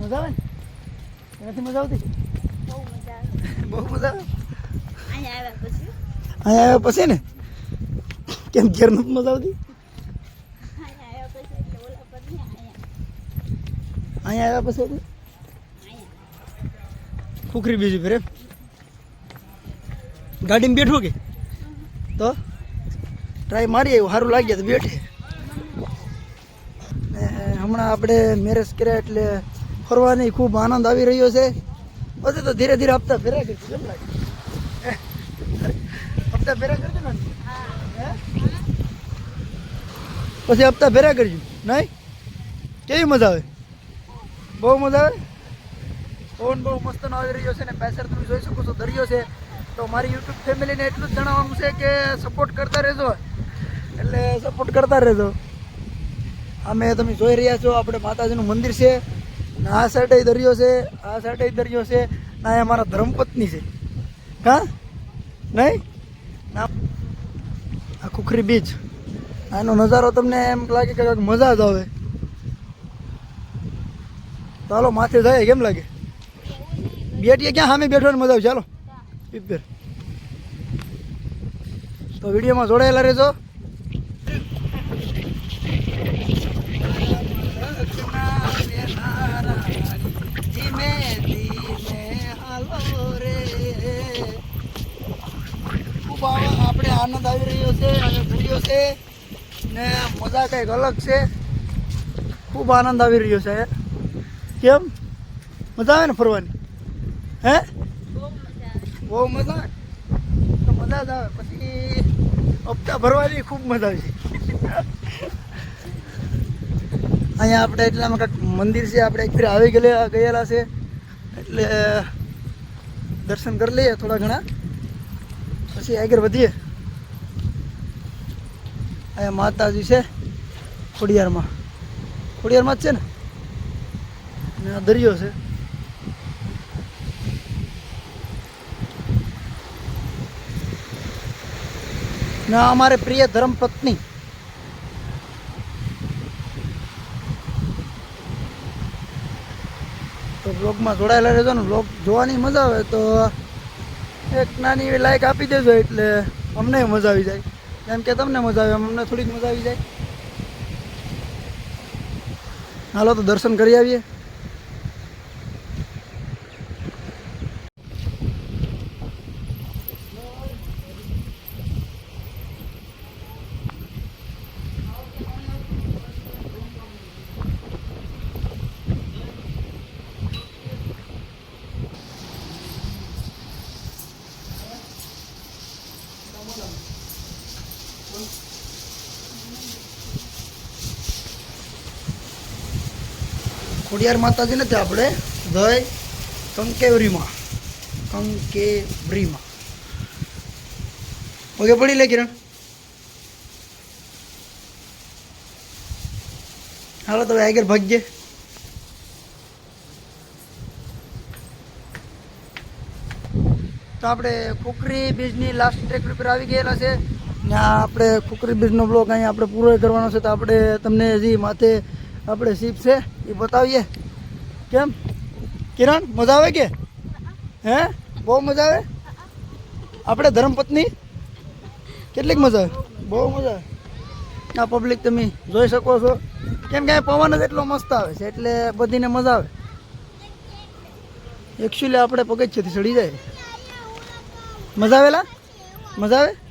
મજા આવે? એનાથી મજા આવતી? બહુ મજા આવે. અહીંયા આવ્યા પછી? ને? કેમ ઘેર નથી મજા આવતી? અહીંયા આવ્યા પછી ખુખરી બીજી ફેર ગાડીમાં બેઠો કે? તો? ટ્રાય મારી આવ્યું સારું લાગ્યા તો બેઠે. હમણાં આપણે મેરેજ કર્યા એટલે ફરવાની ખૂબ આનંદ આવી રહ્યો છે. પછી તો ધીરે ધીરે હપ્તા ફેરા કરશું કેમ લાગે? હપ્તા ફેરા કરજો ને? પછી હપ્તા ફેરા કરજો, નહીં? કેવી મજા આવે? બહુ મજા આવે? પવન બહુ મસ્ત આવી રહ્યો છે ને પાછળ તમે જોઈ શકો છો, દરિયો છે. તો મારી યુટ્યુબ ફેમિલીને એટલું જ જણાવવાનું છે કે સપોર્ટ કરતા રહેજો. સપોર્ટ કરતા રહેજો. અમે તમે જોઈ રહ્યા છો, આપણે માતાજીનું મંદિર છે. ને આ સાઈડે દરિયો છે, આ સાઈડે દરિયો છે. ના એ અમારા ધર્મપત્ની છે. હા? નહીં? ના. આ ખુખરી બીચ. આનો નજારો તમને એમ લાગે કે મજા જ આવે. ચાલો માથે જાય, કેમ લાગે? બેટીએ ક્યાં સામે બેઠવાની મજા આવે? ચાલો. પીપેર. તો વિડીયોમાં જોડાયેલા રહેજો. ખૂબ આપણે આનંદ આવી રહ્યો છે અને દરિયો છે. ને મજા કંઈક અલગ છે. ખૂબ આનંદ આવી રહ્યો છે. કેમ? મજા આવે ને ફરવાની? હે? બહુ મજા તો મજા જ આવે. પછી હપ્તા ભરવાની ખૂબ મજા આવે અહીંયા આપણે એટલામાં કંઈક મંદિર છે. આપણે એક ફેર આવી ગયેલા ગયેલા છે. એટલે દર્શન કરી લઈએ થોડા ઘણા. પછી આગળ વધીએ. અહીંયા માતાજી છે ખોડિયારમાં. ખોડિયારમાં જ છે ને? અને આ દરિયો છે. ને અમારે પ્રિય ધર્મ પત્ની. તો બ્લોગમાં જોડાયેલા રહેજો ને. બ્લોગ જોવાની મજા આવે તો એક નાની એવી લાઈક આપી દેજો એટલે અમને મજા આવી જાય. કેમ કે તમને મજા આવે અમને થોડીક મજા આવી જાય. હાલો તો દર્શન કરી આવીએ. ખોડિયાર માતાજી નથી આપણે. જય કંકેવરીમાં. કંકેવરીમાં. ઓકે પડી લે કિરણ. હાલો તો આગળ ભાગ્યે તો આપણે કુકરી બીજની લાસ્ટ ટ્રેક પર આવી ગયેલા છે. ને આપણે કુકરી બીજનો બ્લોક અહીંયા આપણે પૂરો કરવાનો છે. તો આપણે તમને હજી માથે આપણે સીપ છે એ બતાવીએ. કેમ? કિરણ, મજા આવે કે? હે? બહુ મજા આવે? આપણે ધર્મપત્ની? કેટલીક મજા આવે? બહુ મજા આવે. આ પબ્લિક તમે જોઈ શકો છો. કેમ કે અહીં પવન જ એટલો મસ્ત આવે છે, એટલે બધીને મજા આવે. એકચ્યુઅલી આપણે પગથિયેથી ચડી જાય. મજા આવેલા? મજા આવે?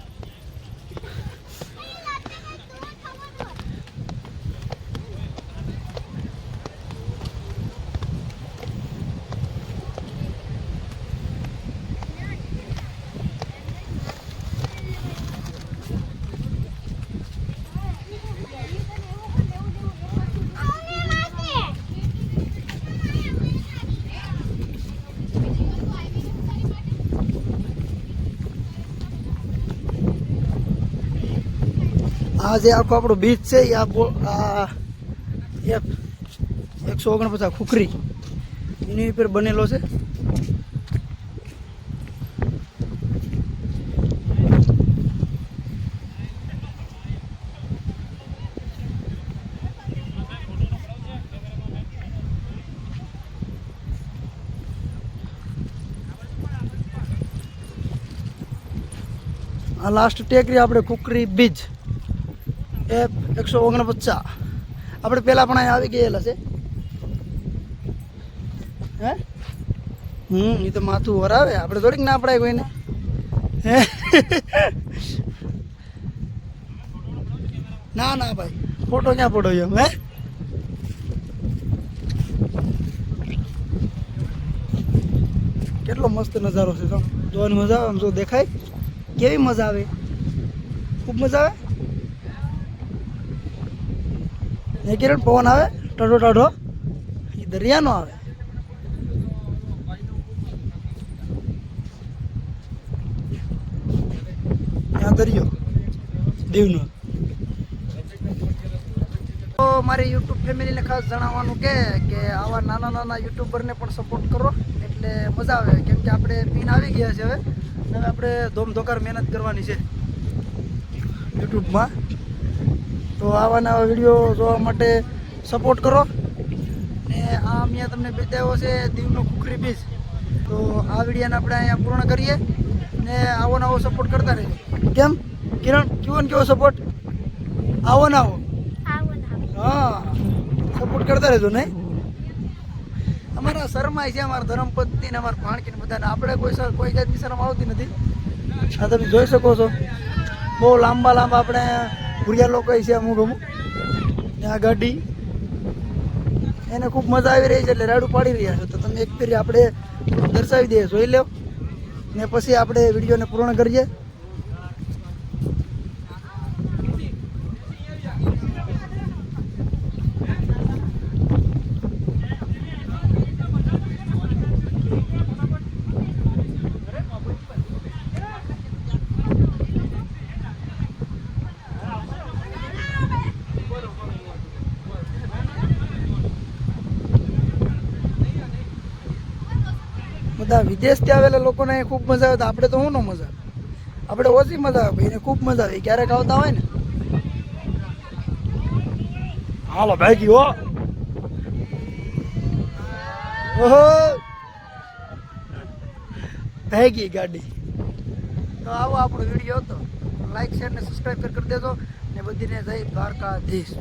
આ જે આખું આપણું બીચ છે, એ આ એક એકસો ઓગણપચાસ ખુખરી એની ઉપર બનેલો છે. આ લાસ્ટ ટેકરી આપણે કુકરી બીજ. એ એકસો ઓગણપચાસ. આપણે પહેલાં પણ અહીંયા આવી ગયેલા છે. હે? હમ એ તો માથું વરાવે. આપણે થોડીક ના પડાય કોઈને. હે? ના ના ભાઈ. ફોટો ક્યાં ફોટો એમ, હે? કેટલો મસ્ત નજારો છે જોવાની મજા આવે, આમ જો દેખાય. કેવી મજા આવે? ખૂબ મજા આવે? ને કિરણ પવન આવે ટાઢો ટાઢો એ દરિયાનો આવે. ત્યાં દરિયો, દીવનો. તો મારી યુટ્યુબ ફેમિલીને ખાસ જણાવવાનું કે કે આવા નાના નાના યુટ્યુબરને પણ સપોર્ટ કરો. એટલે મજા આવે. કેમ કે આપણે પીન આવી ગયા છે હવે. હવે આપણે ધોમધોકાર મહેનત કરવાની છે યુટ્યુબમાં. તો આવા નવા વીડિયો જોવા માટે સપોર્ટ કરો. ને આ અહીંયા તમને બતાવ્યો છે દીવનો કુકરી બીચ તો આ વિડીયોને આપણે અહીંયા પૂર્ણ કરીએ ને આવો નવો સપોર્ટ કરતા રહીએ. કેમ? કિરણ કેવો ને કેવો સપોર્ટ આવો ને આવો. હા. સપોર્ટ કરતા રહેજો નહીં? અમારા શરમાય છે અમારા ધર્મપત્ની ને અમારા ભાણકી ને બધાને. આપણે કોઈ કોઈ જાતની શરમ આવતી નથી. આ તમે જોઈ શકો છો. બહુ લાંબા લાંબા આપણે ભૂરિયા લોકો છે અમુક અમુક. ને આ ગાડી. એને ખૂબ મજા આવી રહી છે એટલે રાડું પાડી રહ્યા છે. તો તમે એક ફેરી આપણે દર્શાવી દઈએ. જોઈ લો ને પછી આપણે વિડીયોને પૂર્ણ કરીએ. બધા વિદેશથી આવેલા લોકોને ખૂબ મજા આવે તો આપણે તો શું ન મજા આવે? આપણે ઓછી મજા આવે ભાઈને ખૂબ મજા આવે. ક્યારેક આવતા હોય ને? હાલો ભાઈ ગયો ઓહો. ભાગી ગાડી. તો આવો આપણો વીડિયો હતો. લાઈક શેર ને સબસ્ક્રાઈબ કરી દેજો. ને બધીને જય દ્વારકાધીશ.